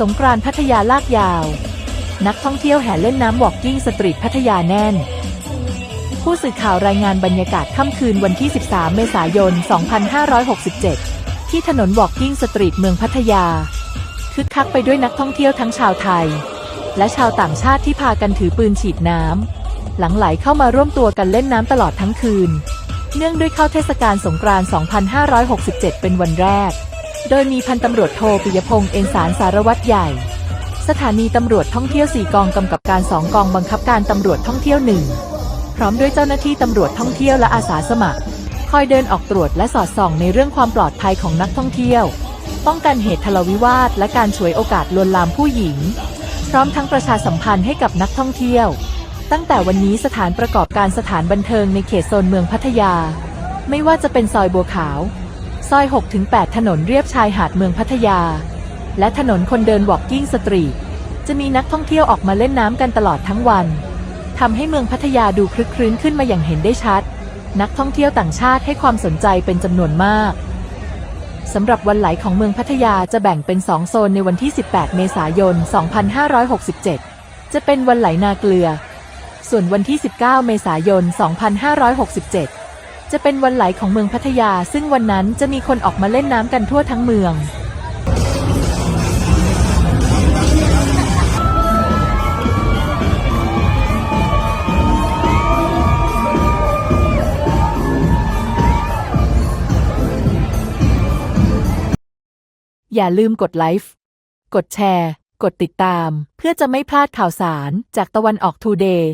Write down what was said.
สงกรานต์พัทยาลากยาว นักท่องเที่ยวแห่เล่นน้ำวอลกกิ้งสตรีทพัทยาแน่น ผู้สื่อข่าวรายงานบรรยากาศค่ำคืนวันที่ 13 เมษายน 2567 ที่ถนนวอลกกิ้งสตรีทเมืองพัทยา คึกคักไปด้วยนักท่องเที่ยวทั้งชาวไทย และชาวต่างชาติที่พากันถือปืนฉีดน้ำหลังไหลเข้ามาร่วมตัวกันเล่นน้ำตลอดทั้งคืน เนื่องด้วยเข้าเทศกาลสงกรานต์ 2567 เป็นวันแรก โดยมีพันตำรวจโทปิยพงษ์เอ็นสารสารวัตรใหญ่ สถานีตำรวจท่องเที่ยว 4 กองกำกับการ 2 กองบังคับการตำรวจท่องเที่ยว1พร้อมด้วยเจ้าหน้าที่ตำรวจท่องเที่ยวและอาสาสมัคร คอยเดินออกตรวจและสอดส่องในเรื่องความปลอดภัยของนักท่องเที่ยว ป้องกันเหตุทะเลาวิวาทและการฉวยโอกาสลวนลามผู้หญิง พร้อมทั้งประชาสัมพันธ์ให้กับนักท่องเที่ยว ตั้งแต่วันนี้สถานประกอบการสถานบันเทิงในเขตโซนเมืองพัทยา ไม่ว่าจะเป็นซอยบัวขาว ซอย 6-8 ถนนเรียบชายหาดเมืองพัทยา และถนนคนเดินวอล์กกิ้งสตรีทจะมีนักท่องเที่ยวออกมาเล่นน้ำกันตลอดทั้งวันทำให้เมืองพัทยาดูคลึกครื้นขึ้นมาอย่างเห็นได้ชัด นักท่องเที่ยวต่างชาติให้ความสนใจเป็นจำนวนมากสำหรับวันไหลของเมืองพัทยาจะแบ่งเป็น 2 โซนในวันที่ 18 เมษายน 2567 จะเป็นวันไหลนาเกลือ ส่วนวันที่ 19 เมษายน 2567 จะเป็นวันไหลของเมืองพัทยา ซึ่งวันนั้นจะมีคนออกมาเล่นน้ำกันทั่วทั้งเมือง อย่าลืมกดไลค์กดแชร์ กดติดตาม เพื่อจะไม่พลาดข่าวสารจากตะวันออกทูเดย์